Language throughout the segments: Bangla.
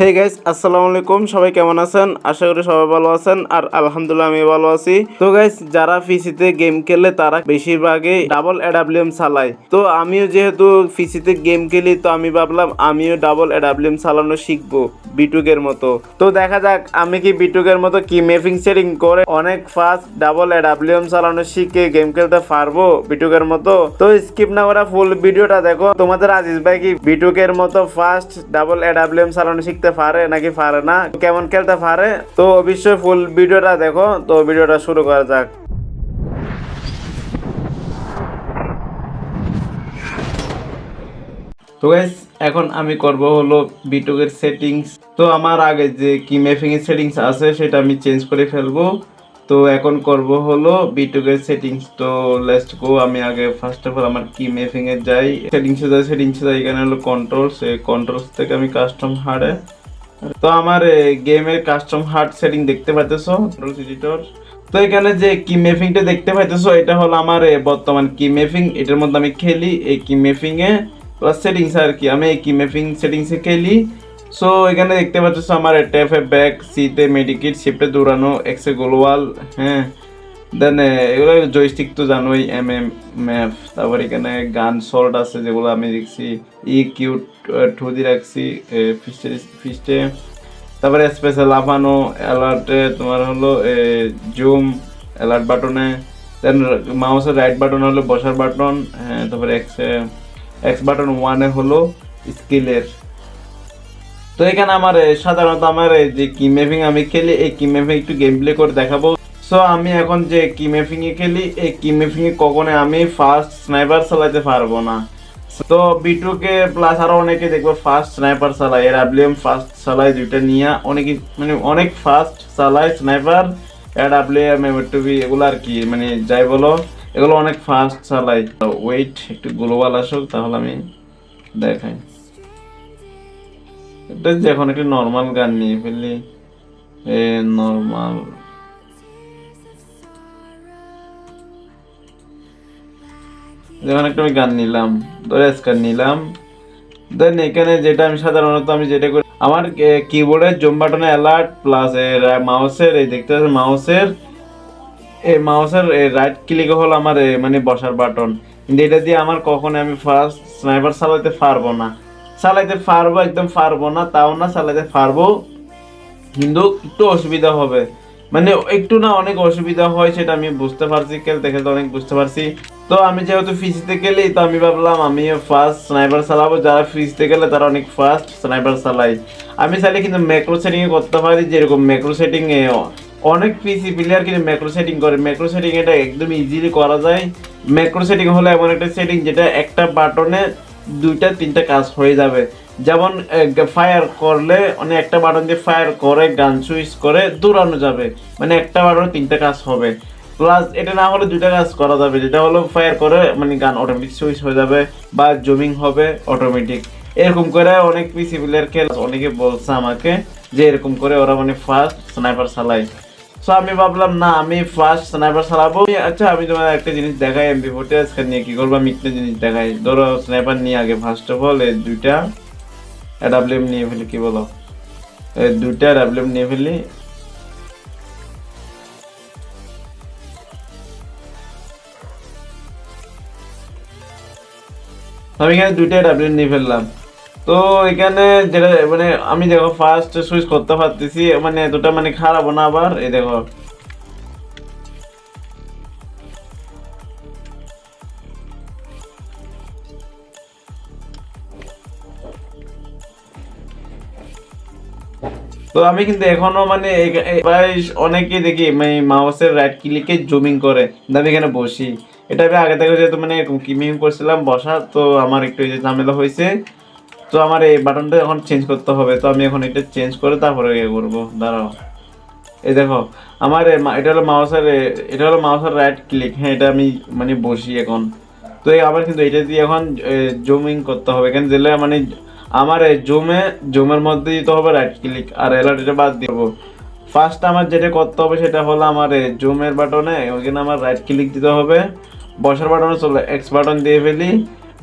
হে গাইস আসসালামু আলাইকুম সবাই কেমন আছেন? আশা করি সবাই ভালো আছেন, আর আলহামদুলিল্লাহ আমি ভালো আছি। তো গাইস যারা পিসিতে গেম খেলে, তারা বেশিরভাগই ডাবল এডাব্লিউএম চালায়। তো আমিও যেহেতু পিসিতে গেম খেলি, তো আমি ভাবলাম আমিও ডাবল এডাব্লিউএম চালানো শিখব বিটুকের মতো। তো দেখা যাক, আমি কি বিটুকের মতো কি মেফিং সেটিং করে অনেক ফাস্ট ডাবল এডাব্লিউএম চালানো শিখে গেম খেলতে পারব বিটুকের মতো? তো স্কিপ না করা ফুল ভিডিওটা দেখো। তোমাদের আজিজ ভাই কি বিটুকের মতো ফাস্ট ডাবল এডাব্লিউএম চালানো শিখতে পারে নাকি পারে না, কেমন খেলতে পারে, তো অবশ্যই ফুল ভিডিওটা দেখো, তো ভিডিওটা শুরু করা যাক। তো গাইস এখন আমি করব হলো বিটুকের সেটিংস তো আমার আগে যে কি ম্যাপিং এর সেটিংস আছে, সেটা আমি চেঞ্জ করে ফেলব। তো এখন করব হলো বিটুকের সেটিংস তো লেটস গো আমি আগে ফার্স্ট অফ অল আমার কি ম্যাপিং এ যাই। সেটিংসে যাই সেটিংসে যাই, এখানে হলো কন্ট্রোলস এই কন্ট্রোলস থেকে আমি কাস্টম হার্ডে তো আমার গেমের কাস্টম হার্ড সেটিং দেখতে পাইতেছো এডিটর তো এখানে যে কি মেফিংটা দেখতে পাইতেছো, এটা হলো আমার বর্তমান কি মেফিং এটার মধ্যে আমি খেলি, এই কি মেফিং এ প্লাস সেটিংস আর কি, আমি এই কি মেফিং এ খেলি। সো এখানে দেখতে পাচ্ছ আমার ট্যাফে ব্যাক সিতে মেডিকিট শিফটে দৌড়ানো এক্সে গোলওয়াল হ্যাঁ। দেন এগুলো জয়স্টিক তো জানোই এম এম ম্যাপ তারপর এখানে গান শর্ট আছে যেগুলো আমি দেখছি ই কিউট টু দি রাখছি ফিস্টে তারপরে স্পেশাল লাফানো অ্যালার্টে তোমার হলো জুম অ্যালার্ট বাটনে দেন মাউসের রাইট বাটন হলো বসার বাটন হ্যাঁ তারপরে এক্স এক্স বাটন ওয়ানে হলো স্কিলের তো এখানে আমার সাধারণত আমার এই যে কি ম্যাপিং আমি খেলি, এই কি ম্যাপিং একটু গেম প্লে করে দেখাবো। সো আমি এখন যে কি ম্যাপিং এ খেলি, এই কি ম্যাপিং এ কখনো আমি ফার্স্ট স্নাইপার চালাতে পারব না। তো বিটুকে প্লাস আরও অনেকে দেখব ফার্স্ট স্নাইপার চালায়। এর ডাব্লিউএম ফার্স্ট চালায় দুইটা নিয়ে, অনেকে মানে অনেক ফার্স্ট চালায় স্নাইপার এর ডাব্লিউএম এমএটুবি, এগুলো আর কি মানে যাই বলো, এগুলো অনেক ফাস্ট চালাই ওয়েট একটু গ্লোবাল আসুক, তাহলে আমি দেখাই। এটা যে এখন একটু নর্মাল গান নিয়ে ফেললি এ নর্মাল যেমন একটা আমি গান নিলাম, ধরে স্কার নিলাম দেন এখানে যেটা আমি সাধারণত আমি যেটা করি, আমার কিবোর্ডের জুম বাটনে অ্যালার্ট প্লাস এর মাউসের এই দেখতে পাচ্ছেন মাউসের এই মাউসের রাইট ক্লিক হলো আমার মানে বসার বাটন। কিন্তু এটা দিয়ে আমার কখনো আমি ফার্স্ট স্নাইপার চালাতে পারব না। চালাইতে পারব, একদম পারব না, তাও না, চালাতে পারব। কিন্তু একটু অসুবিধা হবে। মানে একটু না অনেক অসুবিধা হয়, সেটা আমি বুঝতে পারছি, খেলতে খেলতে অনেক বুঝতে পারছি। তো আমি যেহেতু ফিজিতে গেলেই তো আমি ভাবলাম আমি ফার্স্ট স্নাইপার চালাবো। যারা ফিজিতে গেলে তারা অনেক ফার্স্ট স্নাইপার চালাই আমি চাইলে কিন্তু ম্যাক্রো সেটিং করতে পারি, যেরকম ম্যাক্রো সেটিং এ অনেক পিসি প্লেয়ার কিন্তু ম্যাক্রো সেটিং করে। ম্যাক্রো সেটিং এটা একদম ইজিলি করা যায়। ম্যাক্রো সেটিং হলো এমন একটা সেটিং যেটা একটা বাটনে দুইটা, তিনটা কাজ হয়ে যাবে। যেমন ফায়ার করলে মানে একটা বাটন দিয়ে ফায়ার করে গান সুইচ করে, দৌড়ানো যাবে। মানে একটা বাটনে তিনটা কাজ হবে। প্লাস এটা না হলে দুইটা কাজ করা যাবে। যেটা হলো ফায়ার করে মানে গান অটোমেটিক সুইচ হয়ে যাবে বা জুমিং হবে অটোমেটিক এরকম করে অনেক পিসি প্লেয়ার খেল অনেকে বলছে আমাকে যে এরকম করে ওরা মানে ফার্স্ট স্নাইপার চালায়। সো আমি ভাবলাম, না, আমি ফার্স্ট স্নাইপার চালাবো। আচ্ছা আমি তোমার একটা জিনিস দেখাই এমপি ফোর্টি আজকে নিয়ে কি করব? আমি একটা জিনিস দেখাই। ধরো স্নাইপার নিয়ে আগে ফার্স্ট অফ অল এই দুইটা ডাব্লিউএম নিয়ে ফেলি, কি বলো? দুইটা ডাব্লিউএম নিয়ে ফেলি। আমি এখানে দুইটা ডাব্লিউএম নিয়ে ফেললাম। তো এখানে যেটা মানে আমি দেখো ফার্স্ট সুইচ করতে পারতেছি মানে এতটা মানে খারাপ না আবার, এই দেখো। তো আমি কিন্তু এখনও মানে অনেকে দেখি মানে মাউসের রাইট ক্লিকে জুমিং করে। আমি এখানে বসি। এটা আমি আগে থেকে যেহেতু মানে কিমিং করছিলাম বসা, তো আমার একটু এই যে ঝামেলা হয়েছে। তো আমার এই বাটনটা এখন চেঞ্জ করতে হবে। তো আমি এখন এটা চেঞ্জ করে তারপরে ইয়ে করব। দাঁড়াও। এই দেখো, আমার এটা হলো মাউসের এটা হলো মাউসের রাইট ক্লিক হ্যাঁ এটা আমি মানে বসি এখন। তো আবার কিন্তু এটা দিয়ে এখন জুমিং করতে হবে। এখানে দিলে মানে আমার এই জুমে, জুমের মধ্যে দিতে হবে রাইট ক্লিক আর অ্যালার্ট এটা বাদ দিব। ফার্স্ট আমার যেটা করতে হবে সেটা হলো আমার এই জুমের বাটনে, ওইখানে আমার রাইট ক্লিক দিতে হবে। বসার বাটনে চলে এক্স বাটন দিয়ে ফেলি।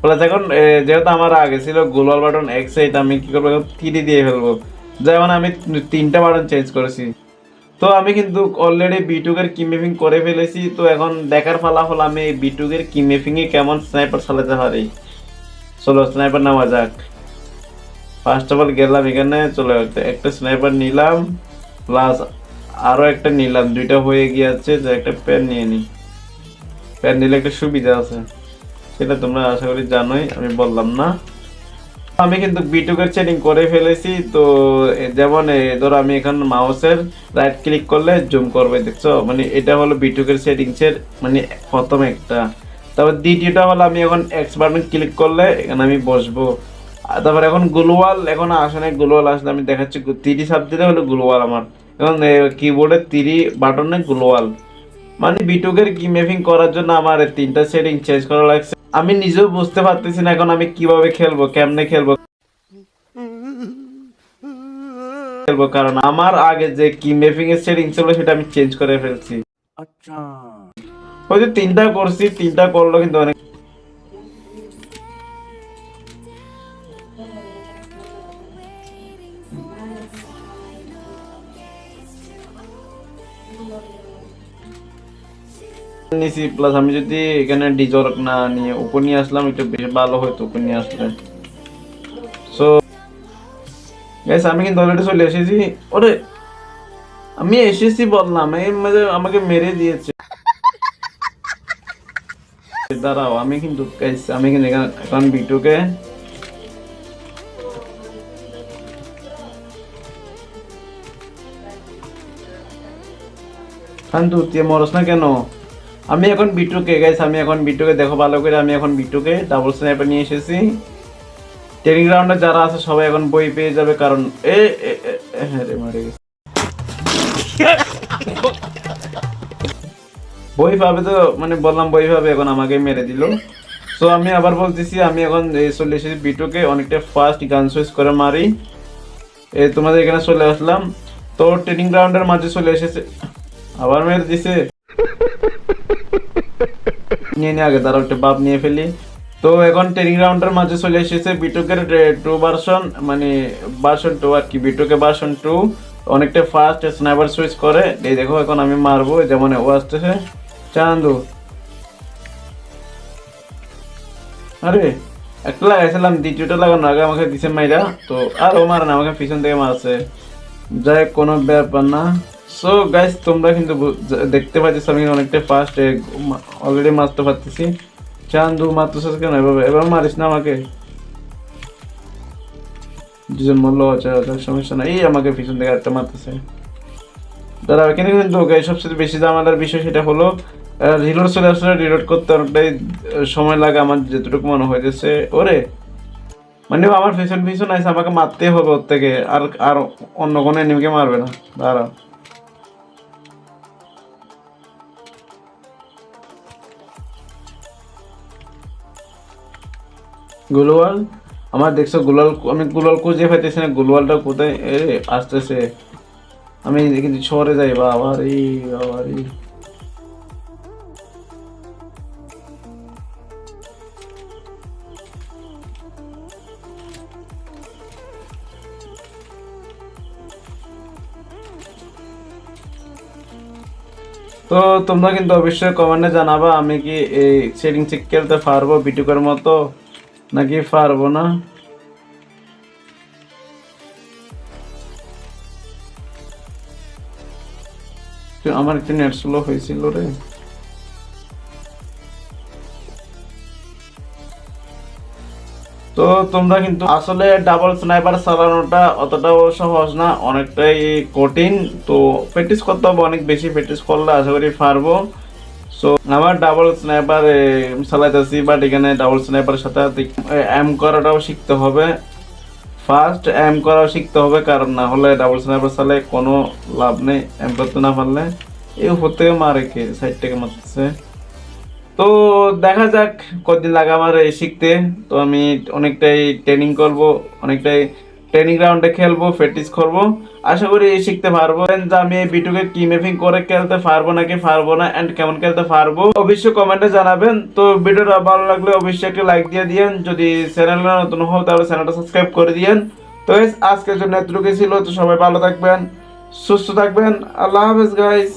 প্লাস এখন যেহেতু আমার আগে ছিল গ্লোবাল বাটন এক্স এটা আমি কি করব থ্রি দিয়ে ফেলব। যেমন আমি তিনটা বাটন চেঞ্জ করেছি। তো আমি কিন্তু অলরেডি বিটুকের কি মেপিং করে ফেলেছি। তো এখন দেখার ফলাফল আমি এই বিটুকের কি মেপিংয়ে কেমন স্নাইপার চালাতে পারি। চলো স্নাইপার নেওয়া যাক। ফার্স্ট অফ অল গেলাম এখানে, চলে একটা- স্নাইপার নিলাম প্লাস আরও একটা নিলাম। দুইটা হয়ে গিয়েছে, যে একটা প্যান নিয়ে নিই প্যান নিলে একটা সুবিধা আছে। সেটা তোমরা আশা করি জানোই, আমি বললাম না। আমি কিন্তু বিটুকের সেটিং করে ফেলেছি, তো যেমন ধরো আমি এখন মাউসের রাইট ক্লিক করলে জুম করবে, দেখছ? মানে এটা হলো বিটুকের সেটিংসের মানে প্রথম একটা। তারপর দ্বিতীয়টা হলো আমি এখন এক্স বাটন ক্লিক করলে এখানে আমি বসবো। তারপর এখন গ্লোয়াল এখন আসে না গ্লোয়াল আসলে আমি দেখাচ্ছি তিরি সাপ দিলে হলো গ্লোয়াল আমার। এখন কিবোর্ডের তিরি বাটনে গ্লোয়াল মানে বিটুকের কি মেফিং করার জন্য আমার তিনটা সেটিং চেঞ্জ করা লাগছে। আমি নিজেও বুঝতে পারতেছি না এখন আমি কীভাবে খেলব কেমনে খেলব। খেলব কারণ আমার আগে যে কি মেফিং এর সেটিং ছিল সেটা আমি চেঞ্জ করে ফেলছি। আচ্ছা। ওই যে তিনটা করছি তিনটা করল কিন্তু অনেক নিছি প্লাস আমি যদি এখানে ডিজর্ক না নিয়ে উপর আসলাম একটু বেশি ভালো হতো উপর আসলে। সো গাইস আমি কিন্তু অলরেডি চলে এসেছি। ওরে, আমি এসেছি বললাম, এই মানে আমাকে মেরে দিয়েছে। দাঁড়াও, আমি কিন্তু আমি কিন্তু এখানে এখন বিটুকে শান্তু, তুই মরস না কেন? আমি এখন বিটুকে গাইস আমি এখন বিটুকে দেখো ভালো করে, আমি এখন বিটুকে ডাবল স্নাইপার নিয়ে এসেছি। টেলিগ্রাউন্ডে যারা আছে, সবাই এখন বই পেয়ে যাবে, কারণ এ হ্যাঁ রে, মারে গেছে। বই পাবে তো মানে বললাম বই পাবে, এখন আমাকে মেরে দিল। তো আমি আবার বলতেছি, আমি এখন চলে এসেছি বিটুকে অনেকটা ফাস্ট গান সুইচ করে মারি। এ, তোমাদের এখানে চলে আসলাম। তো ট্রেনিং গ্রাউন্ডের মাঝে চলে এসেছে আবার মেরে দিছে। নিয়ে নিয়ে আগে তারা একটা বাপ নিয়ে ফেলি। তো এখন ট্রেনিং গ্রাউন্ডের মাঝে চলে এসেছে বিটুকের টু ভার্সন মানে ভার্সন টু আর কি বিটুকে ভার্সন টু অনেকটা ফাস্ট স্নাইপার সুইচ করে। এই দেখো, এখন আমি মারবো যেমন ও আসতেছে। চান্দু। আরে একটা লাগাইছিলাম দ্বিতীয়টা লাগানোর আগে আমাকে দিছে মাইরা। তো আর ও মারে না, আমাকে পিছন থেকে মারছে। যাই কোনো ব্যাপার না। সো গাইস তোমরা কিন্তু দেখতে পাচ্ছিস আমি অনেকটা ফাস্ট অলরেডি মারতে পারতেছি। চান্দু মারতেছিস কেন? এভাবে এবার মারিস না আমাকে। দুজন মরলো আচ্ছা আচ্ছা সমস্যা নাই। এই আমাকে পিছন থেকে একটা মারতেছে। দাঁড়া কিন্তু guys, সবচেয়ে বেশি জামালার বিষয় সেটা হলো রিলোড চলে আসলে রিলোড করতে অনেকটাই সময় লাগে আমার যেটুকু মনে হয়েছে ওরে! মানে আমার পিছন পিছন আছে আমাকে মারতেই হবে ওর থেকে। আর আর অন্য কোনো এনিমিকে মারবে না। দাঁড়া গুলওয়াল আমার দেখছ গুলাল আমি গুলাল খুঁজে পাইতেছি না গুলওয়ালটা কোথায়? এ, আসতেছে। আমি কিন্তু শহরে যাই বাবা রে বাবা রে তো তোমরা কিন্তু অবশ্যই কমেন্টে জানাবা, আমি কি এই সেটিং চেক করতে পারব বিটুকের মতো? নাকি পারব না? আমার একটু নেট স্লো হয়েছিল রে? তো তোমরা কিন্তু আসলে ডাবল স্নাইপার চালানোটা অতটাও সহজ না, অনেকটাই কঠিন। তো প্র্যাকটিস করতে হবে, অনেক বেশি প্র্যাকটিস করলে আশা করি পারব। সো আমার ডাবল স্নাইপার চালাইতেছি বাট এখানে ডাবল স্নাইপারের সাথে এম করাটাও শিখতে হবে। ফার্স্ট এম করাও শিখতে হবে, কারণ না হলে ডাবল স্নাইপার চালে কোনো লাভ নেই এম করতে না পারলে। এই উপর মারে কে সাইড থেকে মারতেছে। তো দেখা যাক কতদিন লাগে আমার শিখতে। তো আমি অনেকটাই ট্রেনিং করব, অনেকটাই ট্রেনিং গ্রাউন্ডে খেলব প্র্যাকটিস করব। আশা করি শিখতে পারব। যে আমি এই বিটুকে কি মেপিং করে খেলতে পারব নাকি পারব না এন্ড কেমন খেলতে পারব, অবশ্যই কমেন্টে জানাবেন। তো ভিডিওটা ভালো লাগলে অবশ্যই একটা লাইক দিয়ে দিয়েন। যদি চ্যানেলে নতুন হও, তাহলে চ্যানেলটা সাবস্ক্রাইব করে দিয়েন। তো আজকের জন্য এতটুকু ছিল। তো সবাই ভালো থাকবেন, সুস্থ থাকবেন। আল্লাহ হাফেজ গাইস